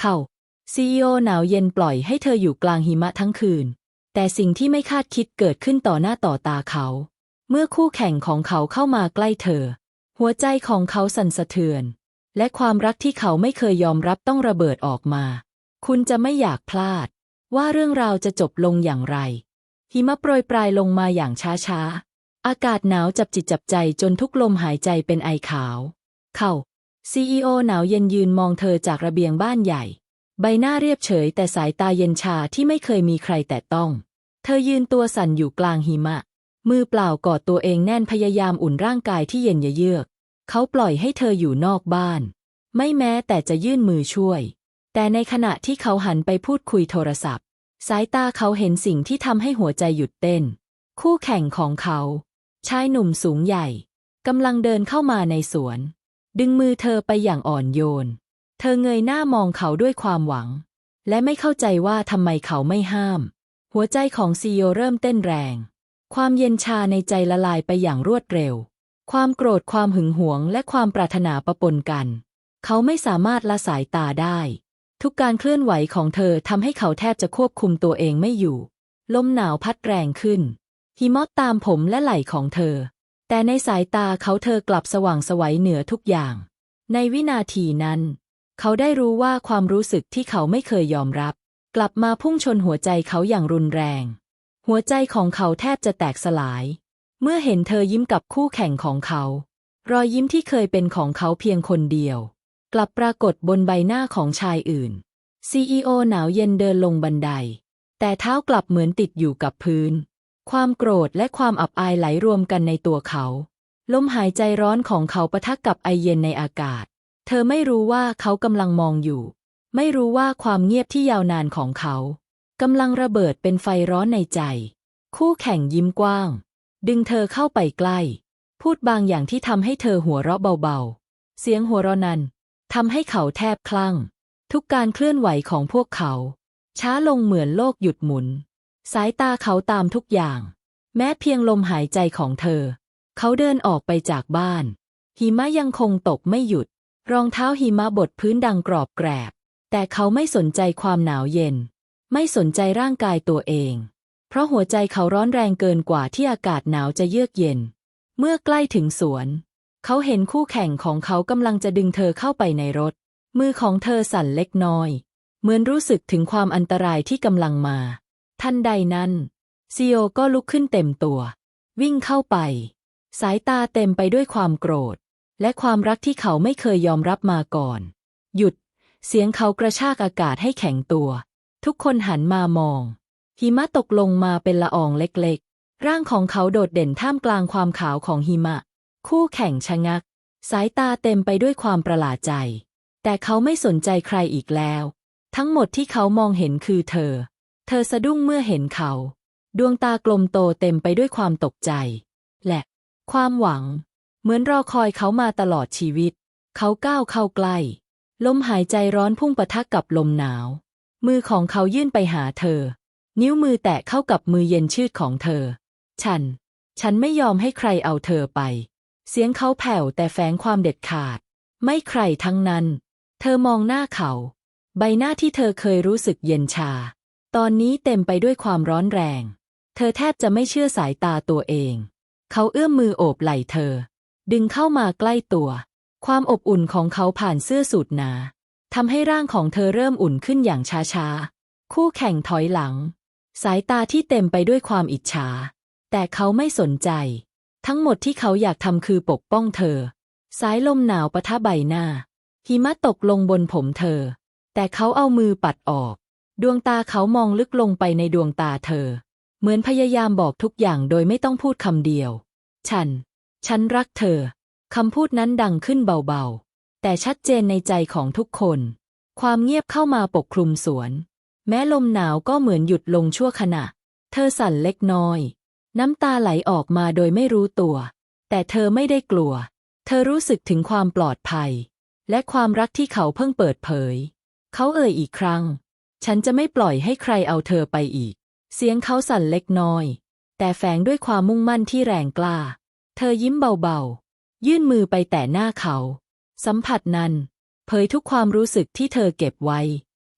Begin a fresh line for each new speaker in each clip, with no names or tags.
เขาซีอีโอหนาวเย็นปล่อยให้เธออยู่กลางหิมะทั้งคืน แต่สิ่งที่ไม่คาดคิดเกิดขึ้นต่อหน้าต่อตาเขา เมื่อคู่แข่งของเขาเข้ามาใกล้เธอ หัวใจของเขาสั่นสะเทือน และความรักที่เขาไม่เคยยอมรับต้องระเบิดออกมา คุณจะไม่อยากพลาด ว่าเรื่องราวจะจบลงอย่างไร หิมะโปรยปลายลงมาอย่างช้าๆ อากาศหนาวจับจิตจับใจจนทุกลมหายใจเป็นไอขาว เขา ซีอีโอหนาวเย็นยืนมองเธอจากระเบียงบ้านใหญ่ ใบหน้าเรียบเฉยแต่สายตาเย็นชาที่ไม่เคยมีใครแตะต้อง เธอยืนตัวสั่นอยู่กลางหิมะ มือเปล่ากอดตัวเองแน่นพยายามอุ่นร่างกายที่เย็นเยือก เขาปล่อยให้เธออยู่นอกบ้าน ไม่แม้แต่จะยื่นมือช่วย แต่ในขณะที่เขาหันไปพูดคุยโทรศัพท์ สายตาเขาเห็นสิ่งที่ทำให้หัวใจหยุดเต้น คู่แข่งของเขา ชายหนุ่มสูงใหญ่กำลังเดินเข้ามาในสวน ดึงมือเธอไปอย่างอ่อนโยน เธอเงยหน้ามองเขาด้วยความหวัง และไม่เข้าใจว่าทำไมเขาไม่ห้าม หัวใจของซีโอเริ่มเต้นแรง ความเย็นชาในใจละลายไปอย่างรวดเร็ว ความโกรธความหึงหวงและความปรารถนาประปนกัน เขาไม่สามารถละสายตาได้ ทุกการเคลื่อนไหวของเธอทำให้เขาแทบจะควบคุมตัวเองไม่อยู่ ลมหนาวพัดแรงขึ้นหิมะตามผมและไหล่ของเธอ แต่ในสายตาเขาเธอกลับสว่างสวัยเหนือทุกอย่าง ในวินาทีนั้น เขาได้รู้ว่าความรู้สึกที่เขาไม่เคยยอมรับ กลับมาพุ่งชนหัวใจเขาอย่างรุนแรง หัวใจของเขาแทบจะแตกสลาย เมื่อเห็นเธอยิ้มกับคู่แข่งของเขา รอยยิ้มที่เคยเป็นของเขาเพียงคนเดียว กลับปรากฏบนใบหน้าของชายอื่น CEO หนาวเย็นเดินลงบันได แต่เท้ากลับเหมือนติดอยู่กับพื้น ความโกรธและความอับอายไหลรวมกันในตัวเขา ลมหายใจร้อนของเขาปะทะกับไอเย็นในอากาศ เธอไม่รู้ว่าเขากำลังมองอยู่ ไม่รู้ว่าความเงียบที่ยาวนานของเขากำลังระเบิดเป็นไฟร้อนในใจ คู่แข่งยิ้มกว้าง ดึงเธอเข้าไปใกล้ พูดบางอย่างที่ทำให้เธอหัวเราะเบาๆ เสียงหัวเราะนั้นทำให้เขาแทบคลั่ง ทุกการเคลื่อนไหวของพวกเขา ช้าลงเหมือนโลกหยุดหมุน สายตาเขาตามทุกอย่าง แม้เพียงลมหายใจของเธอ เขาเดินออกไปจากบ้าน หิมะยังคงตกไม่หยุด รองเท้าหิมะบดพื้นดังกรอบแกรบ แต่เขาไม่สนใจความหนาวเย็น ไม่สนใจร่างกายตัวเอง เพราะหัวใจเขาร้อนแรงเกินกว่าที่อากาศหนาวจะเยือกเย็น เมื่อใกล้ถึงสวน เขาเห็นคู่แข่งของเขากำลังจะดึงเธอเข้าไปในรถ มือของเธอสั่นเล็กน้อย เหมือนรู้สึกถึงความอันตรายที่กำลังมา ทันใดนั้นซีโอก็ลุกขึ้นเต็มตัว วิ่งเข้าไป สายตาเต็มไปด้วยความโกรธ และความรักที่เขาไม่เคยยอมรับมาก่อน หยุด เสียงเขากระชากอากาศให้แข็งตัว ทุกคนหันมามอง หิมะตกลงมาเป็นละอองเล็กๆ ร่างของเขาโดดเด่นท่ามกลางความขาวของหิมะ คู่แข่งชะงัก สายตาเต็มไปด้วยความประหลาดใจ แต่เขาไม่สนใจใครอีกแล้ว ทั้งหมดที่เขามองเห็นคือเธอ เธอสะดุ้งเมื่อเห็นเขา ดวงตากลมโตเต็มไปด้วยความตกใจ และความหวัง เหมือนรอคอยเขามาตลอดชีวิต เขาก้าวเข้าใกล้ ลมหายใจร้อนพุ่งปะทะกับลมหนาว มือของเขายื่นไปหาเธอ นิ้วมือแตะเข้ากับมือเย็นชืดของเธอ ฉัน ฉันไม่ยอมให้ใครเอาเธอไป เสียงเขาแผ่วแต่แฝงความเด็ดขาด ไม่ใครทั้งนั้น เธอมองหน้าเขา ใบหน้าที่เธอเคยรู้สึกเย็นชา ตอนนี้เต็มไปด้วยความร้อนแรง เธอแทบจะไม่เชื่อสายตาตัวเอง เขาเอื้อมมือโอบไหล่เธอ ดึงเข้ามาใกล้ตัว ความอบอุ่นของเขาผ่านเสื้อสูทหนาทำให้ร่างของเธอเริ่มอุ่นขึ้นอย่างช้าๆ คู่แข่งถอยหลัง สายตาที่เต็มไปด้วยความอิจฉา แต่เขาไม่สนใจ ทั้งหมดที่เขาอยากทำคือปกป้องเธอ สายลมหนาวปะทะใบหน้า หิมะตกลงบนผมเธอ แต่เขาเอามือปัดออก ดวงตาเขามองลึกลงไปในดวงตาเธอ เหมือนพยายามบอกทุกอย่างโดยไม่ต้องพูดคำเดียว ฉัน ฉันรักเธอ คำพูดนั้นดังขึ้นเบาๆ แต่ชัดเจนในใจของทุกคน ความเงียบเข้ามาปกคลุมสวน แม้ลมหนาวก็เหมือนหยุดลงชั่วขณะ เธอสั่นเล็กน้อย น้ำตาไหลออกมาโดยไม่รู้ตัว แต่เธอไม่ได้กลัว เธอรู้สึกถึงความปลอดภัย และความรักที่เขาเพิ่งเปิดเผย เขาเอ่ยอีกครั้ง ฉันจะไม่ปล่อยให้ใครเอาเธอไปอีก เสียงเขาสั่นเล็กน้อย แต่แฝงด้วยความมุ่งมั่นที่แรงกล้า เธอยิ้มเบาๆ ยื่นมือไปแตะหน้าเขา สัมผัสนั้น เผยทุกความรู้สึกที่เธอเก็บไว้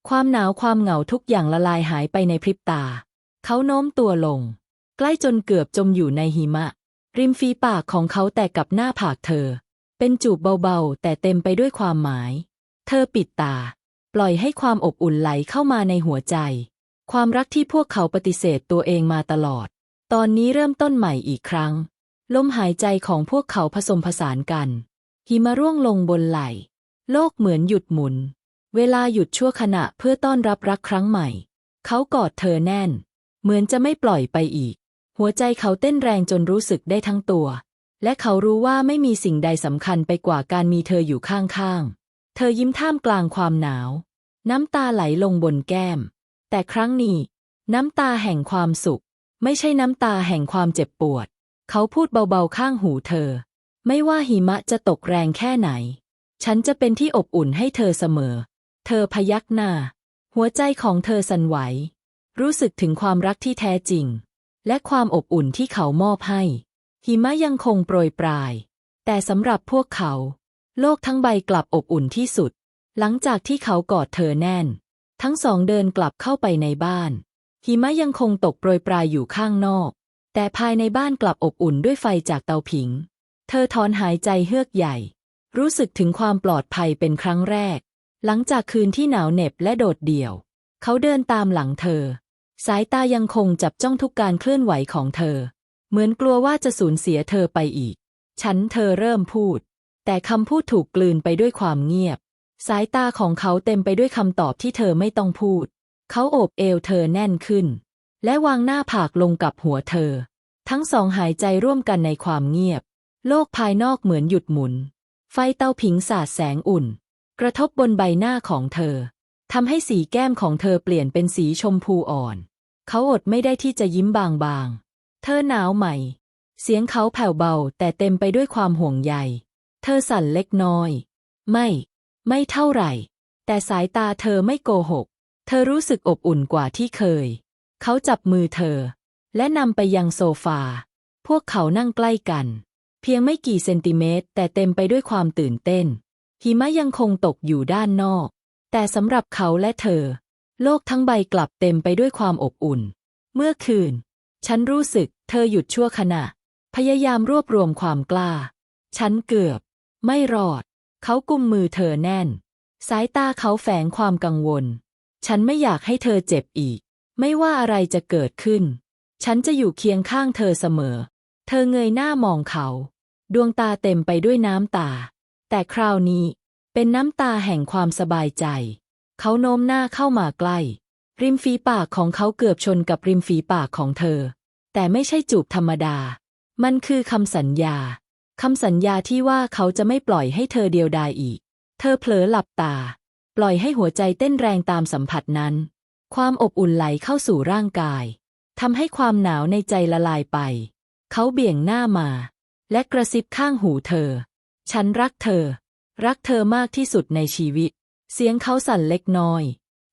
ความหนาวความเหงาทุกอย่างละลายหายไปในพริบตา เขาโน้มตัวลง ใกล้จนเกือบจมอยู่ในหิมะ ริมฝีปากของเขาแตกกับหน้าผากเธอ เป็นจูบเบาๆ แต่เต็มไปด้วยความหมาย เธอปิดตา ปล่อยให้ความอบอุ่นไหลเข้ามาในหัวใจ ความรักที่พวกเขาปฏิเสธตัวเองมาตลอด ตอนนี้เริ่มต้นใหม่อีกครั้ง ลมหายใจของพวกเขาผสมผสานกัน หิมะร่วงลงบนไหล่โลกเหมือนหยุดหมุน เวลาหยุดชั่วขณะเพื่อต้อนรับรักครั้งใหม่ เขากอดเธอแน่น เหมือนจะไม่ปล่อยไปอีก หัวใจเขาเต้นแรงจนรู้สึกได้ทั้งตัว และเขารู้ว่าไม่มีสิ่งใดสำคัญไปกว่าการมีเธออยู่ข้างๆ เธอยิ้มท่ามกลางความหนาว น้ำตาไหลลงบนแก้ม แต่ครั้งนี้ น้ำตาแห่งความสุข ไม่ใช่น้ำตาแห่งความเจ็บปวด เขาพูดเบาๆข้างหูเธอ ไม่ว่าหิมะจะตกแรงแค่ไหน ฉันจะเป็นที่อบอุ่นให้เธอเสมอ เธอพยักหน้า หัวใจของเธอสั่นไหว รู้สึกถึงความรักที่แท้จริง และความอบอุ่นที่เขามอบให้ หิมะยังคงโปรยปลาย แต่สำหรับพวกเขา โลกทั้งใบกลับอบอุ่นที่สุด หลังจากที่เขากอดเธอแน่น ทั้งสองเดินกลับเข้าไปในบ้าน หิมะยังคงตกโปรยปลายอยู่ข้างนอก แต่ภายในบ้านกลับอบอุ่นด้วยไฟจากเตาผิง เธอถอนหายใจเฮือกใหญ่ รู้สึกถึงความปลอดภัยเป็นครั้งแรก หลังจากคืนที่หนาวเหน็บและโดดเดี่ยว เขาเดินตามหลังเธอ สายตายังคงจับจ้องทุกการเคลื่อนไหวของเธอ เหมือนกลัวว่าจะสูญเสียเธอไปอีก ฉันเธอเริ่มพูด แต่คำพูดถูกกลืนไปด้วยความเงียบ สายตาของเขาเต็มไปด้วยคำตอบที่เธอไม่ต้องพูด เขาโอบเอวเธอแน่นขึ้น และวางหน้าผากลงกับหัวเธอ ทั้งสองหายใจร่วมกันในความเงียบ โลกภายนอกเหมือนหยุดหมุน ไฟเตาผิงสาดแสงอุ่น กระทบบนใบหน้าของเธอทำให้สีแก้มของเธอเปลี่ยนเป็นสีชมพูอ่อน เขาอดไม่ได้ที่จะยิ้มบางๆ เธอหนาวใหม่เสียงเขาแผ่วเบาแต่เต็มไปด้วยความห่วงใย เธอสั่นเล็กน้อย ไม่ ไม่เท่าไหร่ แต่สายตาเธอไม่โกหก เธอรู้สึกอบอุ่นกว่าที่เคย เขาจับมือเธอ และนำไปยังโซฟา พวกเขานั่งใกล้กัน เพียงไม่กี่เซนติเมตร แต่เต็มไปด้วยความตื่นเต้น หิมะยังคงตกอยู่ด้านนอก แต่สำหรับเขาและเธอ โลกทั้งใบกลับเต็มไปด้วยความอบอุ่น เมื่อคืน ฉันรู้สึก เธอหยุดชั่วขณะ พยายามรวบรวมความกล้า ฉันเกือบ ไม่รอด เขากุมมือเธอแน่น สายตาเขาแฝงความกังวล ฉันไม่อยากให้เธอเจ็บอีก ไม่ว่าอะไรจะเกิดขึ้น ฉันจะอยู่เคียงข้างเธอเสมอ เธอเงยหน้ามองเขา ดวงตาเต็มไปด้วยน้ำตา แต่คราวนี้เป็นน้ำตาแห่งความสบายใจ เขาโน้มหน้าเข้ามาใกล้ ริมฝีปากของเขาเกือบชนกับริมฝีปากของเธอ แต่ไม่ใช่จูบธรรมดา มันคือคำสัญญา คำสัญญาที่ว่าเขาจะไม่ปล่อยให้เธอเดียวดายอีก เธอเผลอหลับตา ปล่อยให้หัวใจเต้นแรงตามสัมผัสนั้น ความอบอุ่นไหลเข้าสู่ร่างกายทำให้ความหนาวในใจละลายไป เขาเบี่ยงหน้ามา และกระซิบข้างหูเธอ ฉันรักเธอ รักเธอมากที่สุดในชีวิต เสียงเขาสั่นเล็กน้อย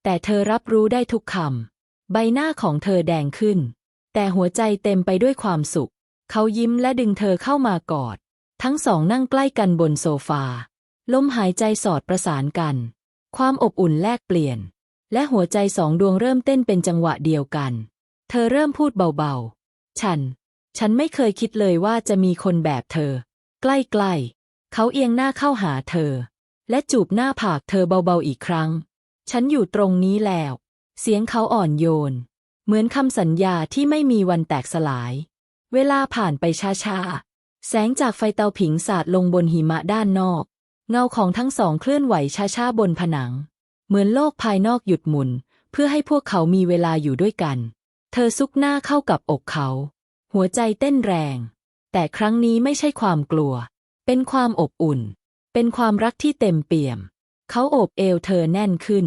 แต่เธอรับรู้ได้ทุกคำ ใบหน้าของเธอแดงขึ้น แต่หัวใจเต็มไปด้วยความสุข เขายิ้มและดึงเธอเข้ามากอด ทั้งสองนั่งใกล้กันบนโซฟา ลมหายใจสอดประสานกัน ความอบอุ่นแลกเปลี่ยน และหัวใจสองดวงเริ่มเต้นเป็นจังหวะเดียวกัน เธอเริ่มพูดเบาๆ ฉัน ฉันไม่เคยคิดเลยว่าจะมีคนแบบเธอ ใกล้ๆ เขาเอียงหน้าเข้าหาเธอ และจูบหน้าผากเธอเบาๆอีกครั้ง ฉันอยู่ตรงนี้แล้ว เสียงเขาอ่อนโยน เหมือนคำสัญญาที่ไม่มีวันแตกสลาย เวลาผ่านไปช้าๆ แสงจากไฟเตาผิงสาดลงบนหิมะด้านนอก เงาของทั้งสองเคลื่อนไหวช้าๆบนผนัง เหมือนโลกภายนอกหยุดหมุน เพื่อให้พวกเขามีเวลาอยู่ด้วยกัน เธอซุกหน้าเข้ากับอกเขา หัวใจเต้นแรง แต่ครั้งนี้ไม่ใช่ความกลัว เป็นความอบอุ่น เป็นความรักที่เต็มเปี่ยม เขาโอบเอวเธอแน่นขึ้น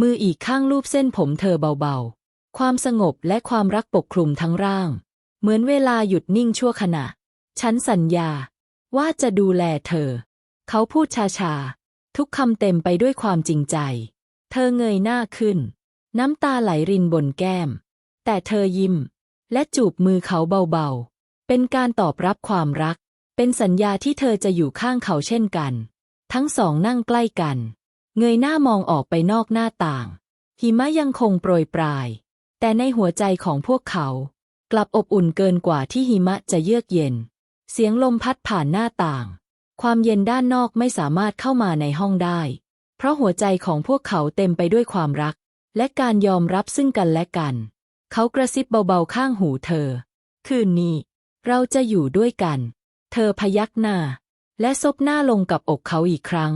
มืออีกข้างลูบเส้นผมเธอเบาๆ ความสงบและความรักปกคลุมทั้งร่าง เหมือนเวลาหยุดนิ่งชั่วขณะ ฉันสัญญา ว่าจะดูแลเธอ เขาพูดช้าๆ ทุกคำเต็มไปด้วยความจริงใจ เธอเงยหน้าขึ้น น้ำตาไหลรินบนแก้ม แต่เธอยิ้ม และจูบมือเขาเบาๆ เป็นการตอบรับความรัก เป็นสัญญาที่เธอจะอยู่ข้างเขาเช่นกัน ทั้งสองนั่งใกล้กัน เงยหน้ามองออกไปนอกหน้าต่าง หิมะยังคงโปรยปราย แต่ในหัวใจของพวกเขา กลับอบอุ่นเกินกว่าที่หิมะจะเยือกเย็น เสียงลมพัดผ่านหน้าต่าง ความเย็นด้านนอกไม่สามารถเข้ามาในห้องได้ เพราะหัวใจของพวกเขาเต็มไปด้วยความรัก และการยอมรับซึ่งกันและกัน เขากระซิบเบาๆข้างหูเธอ คืนนี้ เราจะอยู่ด้วยกัน เธอพยักหน้า และซบหน้าลงกับอกเขาอีกครั้ง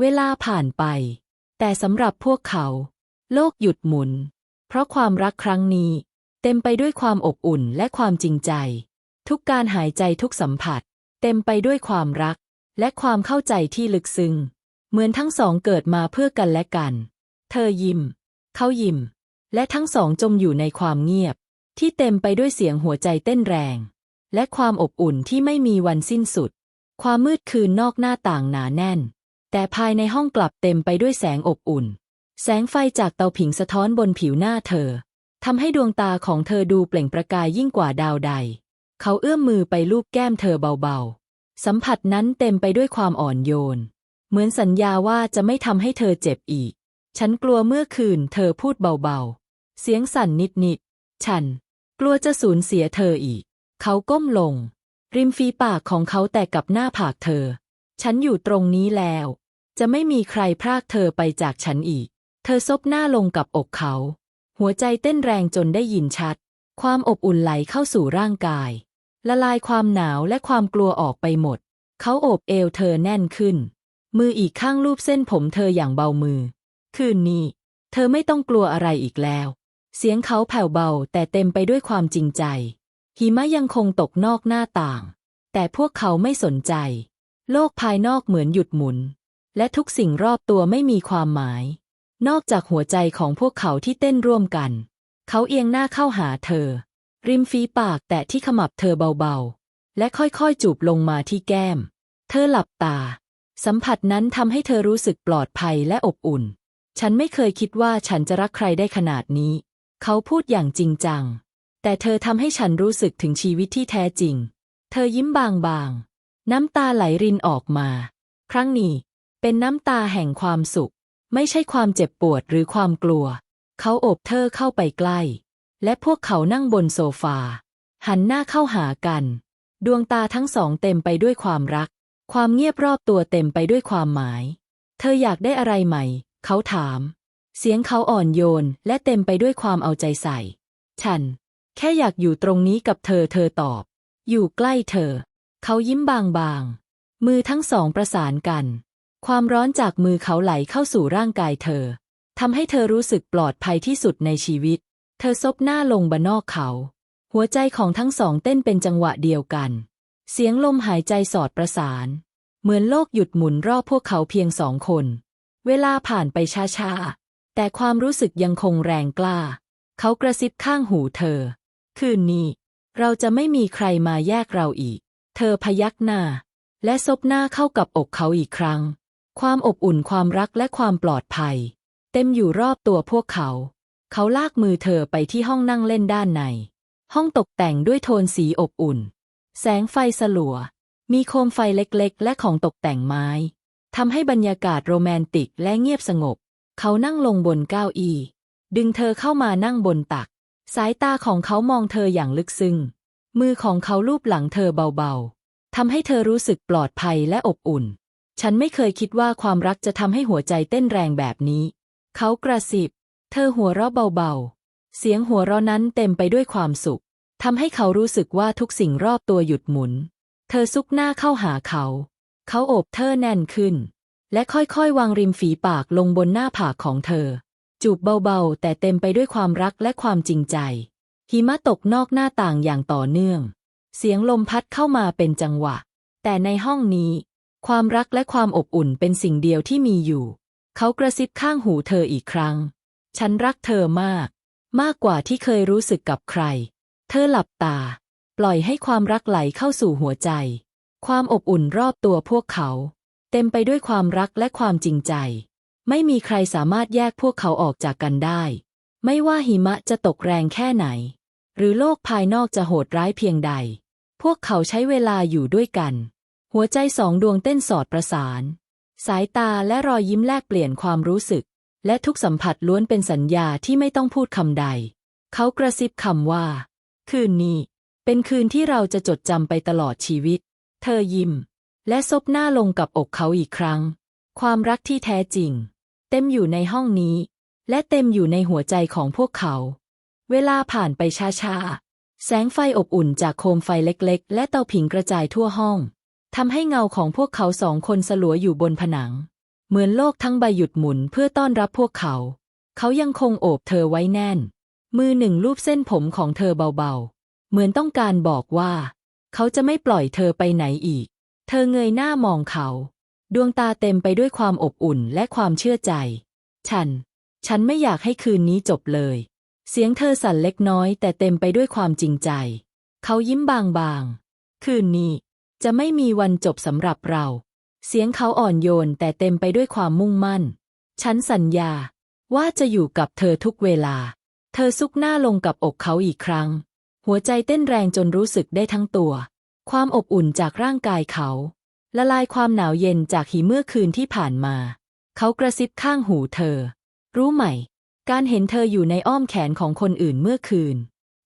เวลาผ่านไป แต่สำหรับพวกเขา โลกหยุดหมุน เพราะความรักครั้งนี้ เต็มไปด้วยความอบอุ่นและความจริงใจ ทุกการหายใจทุกสัมผัส เต็มไปด้วยความรัก และความเข้าใจที่ลึกซึ้งเหมือนทั้งสองเกิดมาเพื่อกันและกัน เธอยิ้ม เขายิ้ม และทั้งสองจมอยู่ในความเงียบ ที่เต็มไปด้วยเสียงหัวใจเต้นแรง และความอบอุ่นที่ไม่มีวันสิ้นสุด ความมืดคืนนอกหน้าต่างหนาแน่น แต่ภายในห้องกลับเต็มไปด้วยแสงอบอุ่น แสงไฟจากเตาผิงสะท้อนบนผิวหน้าเธอทำให้ดวงตาของเธอดูเปล่งประกายยิ่งกว่าดาวใด เขาเอื้อมมือไปลูบแก้มเธอเบาๆ สัมผัสนั้นเต็มไปด้วยความอ่อนโยน เหมือนสัญญาว่าจะไม่ทำให้เธอเจ็บอีก ฉันกลัวเมื่อคืนเธอพูดเบาๆ เสียงสั่นนิดๆ ฉัน กลัวจะสูญเสียเธออีก เขาก้มลง ริมฝีปากของเขาแตะกับหน้าผากเธอ ฉันอยู่ตรงนี้แล้ว จะไม่มีใครพรากเธอไปจากฉันอีก เธอซบหน้าลงกับอกเขา หัวใจเต้นแรงจนได้ยินชัด ความอบอุ่นไหลเข้าสู่ร่างกาย ละลายความหนาวและความกลัวออกไปหมด เขาโอบเอวเธอแน่นขึ้น มืออีกข้างลูบเส้นผมเธออย่างเบามือ คืนนี้ เธอไม่ต้องกลัวอะไรอีกแล้ว เสียงเขาแผ่วเบาแต่เต็มไปด้วยความจริงใจ หิมะยังคงตกนอกหน้าต่าง แต่พวกเขาไม่สนใจ โลกภายนอกเหมือนหยุดหมุน และทุกสิ่งรอบตัวไม่มีความหมาย นอกจากหัวใจของพวกเขาที่เต้นร่วมกัน เขาเอียงหน้าเข้าหาเธอ ริมฝีปากแตะที่ขมับเธอเบาๆ และค่อยๆจูบลงมาที่แก้ม เธอหลับตา สัมผัสนั้นทำให้เธอรู้สึกปลอดภัยและอบอุ่น ฉันไม่เคยคิดว่าฉันจะรักใครได้ขนาดนี้ เขาพูดอย่างจริงจัง แต่เธอทำให้ฉันรู้สึกถึงชีวิตที่แท้จริง เธอยิ้มบางๆ น้ำตาไหลรินออกมา ครั้งนี้ เป็นน้ำตาแห่งความสุข ไม่ใช่ความเจ็บปวดหรือความกลัว เขาโอบเธอเข้าไปใกล้ และพวกเขานั่งบนโซฟา หันหน้าเข้าหากัน ดวงตาทั้งสองเต็มไปด้วยความรัก ความเงียบรอบตัวเต็มไปด้วยความหมาย เธออยากได้อะไรใหม่ เขาถาม เสียงเขาอ่อนโยนและเต็มไปด้วยความเอาใจใส่ ฉัน แค่อยากอยู่ตรงนี้กับเธอเธอตอบ อยู่ใกล้เธอ เขายิ้มบางๆ มือทั้งสองประสานกัน ความร้อนจากมือเขาไหลเข้าสู่ร่างกายเธอ ทำให้เธอรู้สึกปลอดภัยที่สุดในชีวิต เธอซบหน้าลงบนนอกเขา หัวใจของทั้งสองเต้นเป็นจังหวะเดียวกัน เสียงลมหายใจสอดประสาน เหมือนโลกหยุดหมุนรอบพวกเขาเพียงสองคน เวลาผ่านไปช้าๆ แต่ความรู้สึกยังคงแรงกล้า เขากระซิบข้างหูเธอ คืนนี้ เราจะไม่มีใครมาแยกเราอีก เธอพยักหน้า และซบหน้าเข้ากับอกเขาอีกครั้ง ความอบอุ่นความรักและความปลอดภัย เต็มอยู่รอบตัวพวกเขา เขาลากมือเธอไปที่ห้องนั่งเล่นด้านใน ห้องตกแต่งด้วยโทนสีอบอุ่น แสงไฟสลัว มีโคมไฟเล็กๆ และของตกแต่งไม้ทำให้บรรยากาศโรแมนติกและเงียบสงบ เขานั่งลงบนเก้าอี้ดึงเธอเข้ามานั่งบนตัก สายตาของเขามองเธออย่างลึกซึ้ง มือของเขาลูบหลังเธอเบาๆทำให้เธอรู้สึกปลอดภัยและอบอุ่น ฉันไม่เคยคิดว่าความรักจะทำให้หัวใจเต้นแรงแบบนี้ เขากระซิบ เธอหัวเราะเบาๆ เสียงหัวเราะนั้นเต็มไปด้วยความสุขทำให้เขารู้สึกว่าทุกสิ่งรอบตัวหยุดหมุน เธอซุกหน้าเข้าหาเขา เขาโอบเธอแน่นขึ้น และค่อยๆ วางริมฝีปากลงบนหน้าผากของเธอ จูบเบาๆ แต่เต็มไปด้วยความรักและความจริงใจ หิมะตกนอกหน้าต่างอย่างต่อเนื่อง เสียงลมพัดเข้ามาเป็นจังหวะ แต่ในห้องนี้ ความรักและความอบอุ่นเป็นสิ่งเดียวที่มีอยู่ เขากระซิบข้างหูเธออีกครั้ง ฉันรักเธอมาก มากกว่าที่เคยรู้สึกกับใคร เธอหลับตา ปล่อยให้ความรักไหลเข้าสู่หัวใจ ความอบอุ่นรอบตัวพวกเขา เต็มไปด้วยความรักและความจริงใจ ไม่มีใครสามารถแยกพวกเขาออกจากกันได้ ไม่ว่าหิมะจะตกแรงแค่ไหน หรือโลกภายนอกจะโหดร้ายเพียงใด พวกเขาใช้เวลาอยู่ด้วยกัน หัวใจสองดวงเต้นสอดประสาน สายตาและรอยยิ้มแลกเปลี่ยนความรู้สึก และทุกสัมผัสล้วนเป็นสัญญาที่ไม่ต้องพูดคำใด เขากระซิบคำว่า คืนนี้ เป็นคืนที่เราจะจดจำไปตลอดชีวิต เธอยิ้ม และซบหน้าลงกับอกเขาอีกครั้ง ความรักที่แท้จริง เต็มอยู่ในห้องนี้ และเต็มอยู่ในหัวใจของพวกเขา เวลาผ่านไปช้าๆแสงไฟอบอุ่นจากโคมไฟเล็กๆ และเตาผิงกระจายทั่วห้อง ทำให้เงาของพวกเขาสองคนสลัวอยู่บนผนัง เหมือนโลกทั้งใบหยุดหมุนเพื่อต้อนรับพวกเขา เขายังคงโอบเธอไว้แน่น มือหนึ่งลูบเส้นผมของเธอเบาๆ เหมือนต้องการบอกว่า เขาจะไม่ปล่อยเธอไปไหนอีก เธอเงยหน้ามองเขา ดวงตาเต็มไปด้วยความอบอุ่นและความเชื่อใจ ฉัน ฉันไม่อยากให้คืนนี้จบเลย เสียงเธอสั่นเล็กน้อยแต่เต็มไปด้วยความจริงใจ เขายิ้มบางๆ คืนนี้ จะไม่มีวันจบสำหรับเรา เสียงเขาอ่อนโยนแต่เต็มไปด้วยความมุ่งมั่น ฉันสัญญา ว่าจะอยู่กับเธอทุกเวลา เธอซุกหน้าลงกับอกเขาอีกครั้ง หัวใจเต้นแรงจนรู้สึกได้ทั้งตัว ความอบอุ่นจากร่างกายเขา ละลายความหนาวเย็นจากหิมเมื่อคืนที่ผ่านมา เขากระซิบข้างหูเธอ รู้ไหม การเห็นเธออยู่ในอ้อมแขนของคนอื่นเมื่อคืน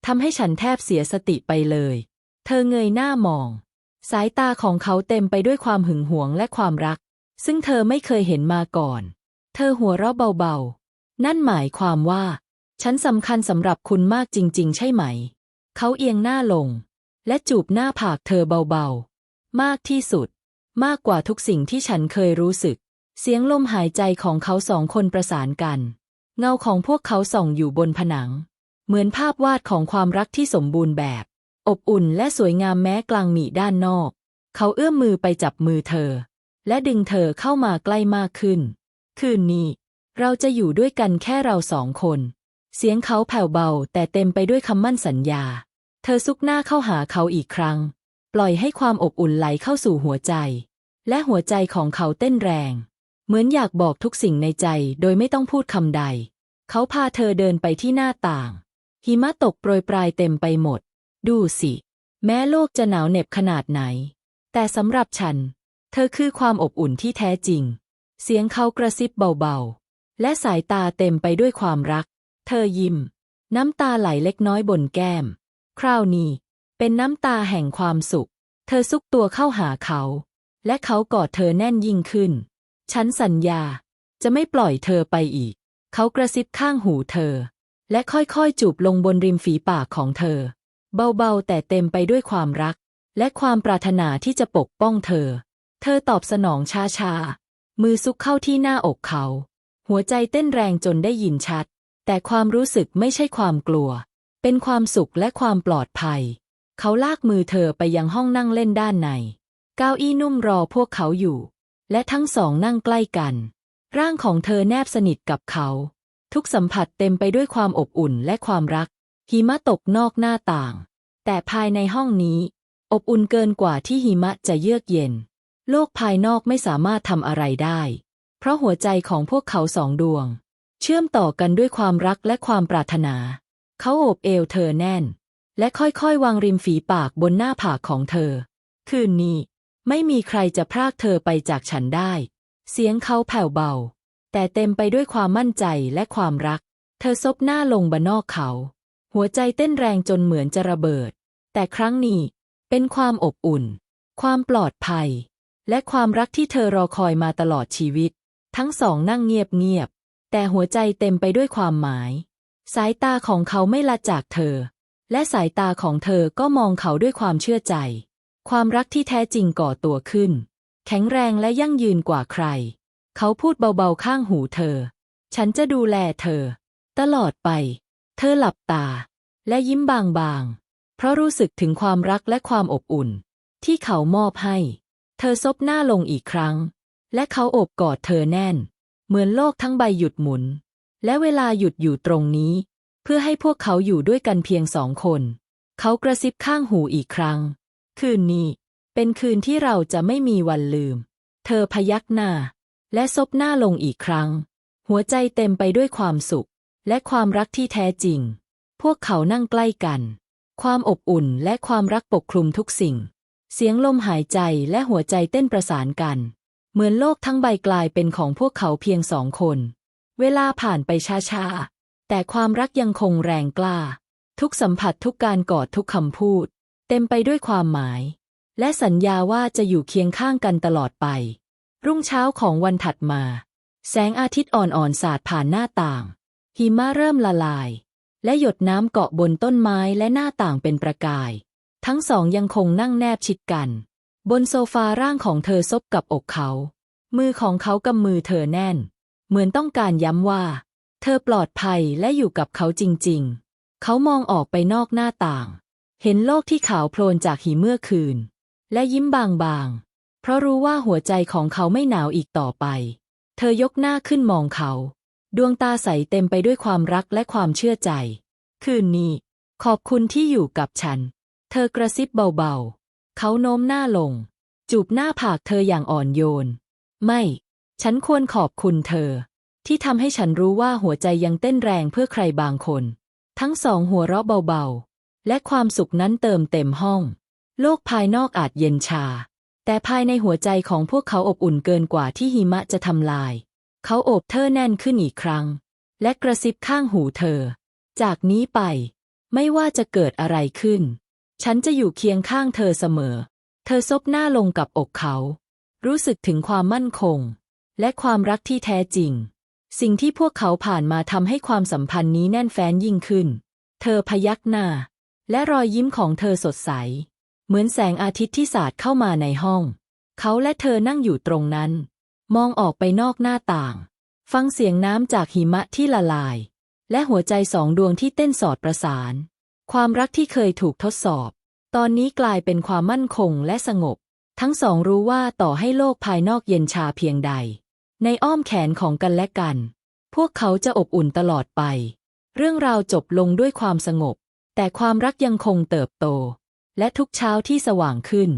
ทำให้ฉันแทบเสียสติไปเลย เธอเงยหน้ามอง สายตาของเขาเต็มไปด้วยความหึงหวงและความรัก ซึ่งเธอไม่เคยเห็นมาก่อน เธอหัวเราะเบาๆ นั่นหมายความว่า ฉันสำคัญสำหรับคุณมากจริง ๆ ใช่ไหม เขาเอียงหน้าลง และจูบหน้าผากเธอเบาๆ มากที่สุด มากกว่าทุกสิ่งที่ฉันเคยรู้สึก เสียงลมหายใจของเขาสองคนประสานกัน เงาของพวกเขาส่องอยู่บนผนัง เหมือนภาพวาดของความรักที่สมบูรณ์แบบ อบอุ่นและสวยงามแม้กลางหมี่ด้านนอก เขาเอื้อมมือไปจับมือเธอ และดึงเธอเข้ามาใกล้มากขึ้น คืนนี้ เราจะอยู่ด้วยกันแค่เราสองคน เสียงเขาแผ่วเบาแต่เต็มไปด้วยคำมั่นสัญญา เธอซุกหน้าเข้าหาเขาอีกครั้ง ปล่อยให้ความอบอุ่นไหลเข้าสู่หัวใจ และหัวใจของเขาเต้นแรง เหมือนอยากบอกทุกสิ่งในใจโดยไม่ต้องพูดคำใด เขาพาเธอเดินไปที่หน้าต่าง หิมะตกโปรยปลายเต็มไปหมด ดูสิ แม้โลกจะหนาวเหน็บขนาดไหน แต่สำหรับฉัน เธอคือความอบอุ่นที่แท้จริง เสียงเขากระซิบเบาๆ และสายตาเต็มไปด้วยความรัก เธอยิ้ม น้ำตาไหลเล็กน้อยบนแก้ม คราวนี้ เป็นน้ำตาแห่งความสุข เธอซุกตัวเข้าหาเขา และเขากอดเธอแน่นยิ่งขึ้น ฉันสัญญา จะไม่ปล่อยเธอไปอีก เขากระซิบข้างหูเธอ และค่อยๆจูบลงบนริมฝีปากของเธอ เบาๆ แต่เต็มไปด้วยความรัก และความปรารถนาที่จะปกป้องเธอ เธอตอบสนองช้าๆ มือซุกเข้าที่หน้าอกเขา หัวใจเต้นแรงจนได้ยินชัด แต่ความรู้สึกไม่ใช่ความกลัว เป็นความสุขและความปลอดภัย เขาลากมือเธอไปยังห้องนั่งเล่นด้านใน เก้าอี้นุ่มรอพวกเขาอยู่ และทั้งสองนั่งใกล้กัน ร่างของเธอแนบสนิทกับเขา ทุกสัมผัสเต็มไปด้วยความอบอุ่นและความรัก หิมะตกนอกหน้าต่าง แต่ภายในห้องนี้ อบอุ่นเกินกว่าที่หิมะจะเยือกเย็น โลกภายนอกไม่สามารถทำอะไรได้ เพราะหัวใจของพวกเขาสองดวง เชื่อมต่อกันด้วยความรักและความปรารถนา เขาโอบเอวเธอแน่น และค่อยๆ วางริมฝีปากบนหน้าผากของเธอ คืนนี้ ไม่มีใครจะพรากเธอไปจากฉันได้ เสียงเขาแผ่วเบา แต่เต็มไปด้วยความมั่นใจและความรัก เธอซบหน้าลงบนนอกเขา หัวใจเต้นแรงจนเหมือนจะระเบิด แต่ครั้งนี้เป็นความอบอุ่น ความปลอดภัย และความรักที่เธอรอคอยมาตลอดชีวิต ทั้งสองนั่งเงียบๆแต่หัวใจเต็มไปด้วยความหมาย สายตาของเขาไม่ละจากเธอ และสายตาของเธอก็มองเขาด้วยความเชื่อใจ ความรักที่แท้จริงก่อตัวขึ้น แข็งแรงและยั่งยืนกว่าใคร เขาพูดเบาๆข้างหูเธอ ฉันจะดูแลเธอ ตลอดไป เธอหลับตา และยิ้มบางๆ เพราะรู้สึกถึงความรักและความอบอุ่น ที่เขามอบให้ เธอซบหน้าลงอีกครั้ง และเขาโอบกอดเธอแน่น เหมือนโลกทั้งใบหยุดหมุน และเวลาหยุดอยู่ตรงนี้ เพื่อให้พวกเขาอยู่ด้วยกันเพียงสองคน เขากระซิบข้างหูอีกครั้ง คืนนี้ เป็นคืนที่เราจะไม่มีวันลืม เธอพยักหน้า และซบหน้าลงอีกครั้ง หัวใจเต็มไปด้วยความสุข และความรักที่แท้จริง พวกเขานั่งใกล้กัน ความอบอุ่นและความรักปกคลุมทุกสิ่ง เสียงลมหายใจและหัวใจเต้นประสานกัน เหมือนโลกทั้งใบกลายเป็นของพวกเขาเพียงสองคน เวลาผ่านไปช้าๆ แต่ความรักยังคงแรงกล้า ทุกสัมผัสทุกการกอดทุกคำพูด เต็มไปด้วยความหมาย และสัญญาว่าจะอยู่เคียงข้างกันตลอดไป รุ่งเช้าของวันถัดมา แสงอาทิตย์อ่อนๆสาดผ่านหน้าต่าง หิมะเริ่มละลาย และหยดน้ำเกาะบนต้นไม้และหน้าต่างเป็นประกาย ทั้งสองยังคงนั่งแนบชิดกัน บนโซฟาร่างของเธอซบกับอกเขา มือของเขากำมือเธอแน่น เหมือนต้องการย้ำว่า เธอปลอดภัยและอยู่กับเขาจริง ๆ เขามองออกไปนอกหน้าต่าง เห็นโลกที่ขาวโพลนจากหิมเมื่อคืน และยิ้มบางๆ เพราะรู้ว่าหัวใจของเขาไม่หนาวอีกต่อไป เธอยกหน้าขึ้นมองเขา ดวงตาใสเต็มไปด้วยความรักและความเชื่อใจ คืนนี้ ขอบคุณที่อยู่กับฉัน เธอกระซิบเบาๆ เขาโน้มหน้าลง จูบหน้าผากเธออย่างอ่อนโยน ไม่ ฉันควรขอบคุณเธอ ที่ทำให้ฉันรู้ว่าหัวใจยังเต้นแรงเพื่อใครบางคน ทั้งสองหัวเราะเบาๆ และความสุขนั้นเติมเต็มห้อง โลกภายนอกอาจเย็นชา แต่ภายในหัวใจของพวกเขาอบอุ่นเกินกว่าที่หิมะจะทำลาย เขาโอบเธอแน่นขึ้นอีกครั้ง และกระซิบข้างหูเธอ จากนี้ไป ไม่ว่าจะเกิดอะไรขึ้น ฉันจะอยู่เคียงข้างเธอเสมอ เธอซบหน้าลงกับอกเขา รู้สึกถึงความมั่นคง และความรักที่แท้จริง สิ่งที่พวกเขาผ่านมาทำให้ความสัมพันธ์นี้แน่นแฟ้นยิ่งขึ้น เธอพยักหน้า และรอยยิ้มของเธอสดใส เหมือนแสงอาทิตย์ที่สาดเข้ามาในห้อง เขาและเธอนั่งอยู่ตรงนั้น มองออกไปนอกหน้าต่าง ฟังเสียงน้ำจากหิมะที่ละลาย และหัวใจสองดวงที่เต้นสอดประสาน ความรักที่เคยถูกทดสอบ ตอนนี้กลายเป็นความมั่นคงและสงบ ทั้งสองรู้ว่าต่อให้โลกภายนอกเย็นชาเพียงใด ในอ้อมแขนของกันและกัน พวกเขาจะอบอุ่นตลอดไป เรื่องราวจบลงด้วยความสงบ แต่ความรักยังคงเติบโต และทุกเช้าที่สว่างขึ้น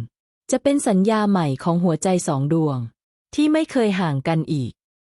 จะเป็นสัญญาใหม่ของหัวใจสองดวง ที่ไม่เคยห่างกันอีก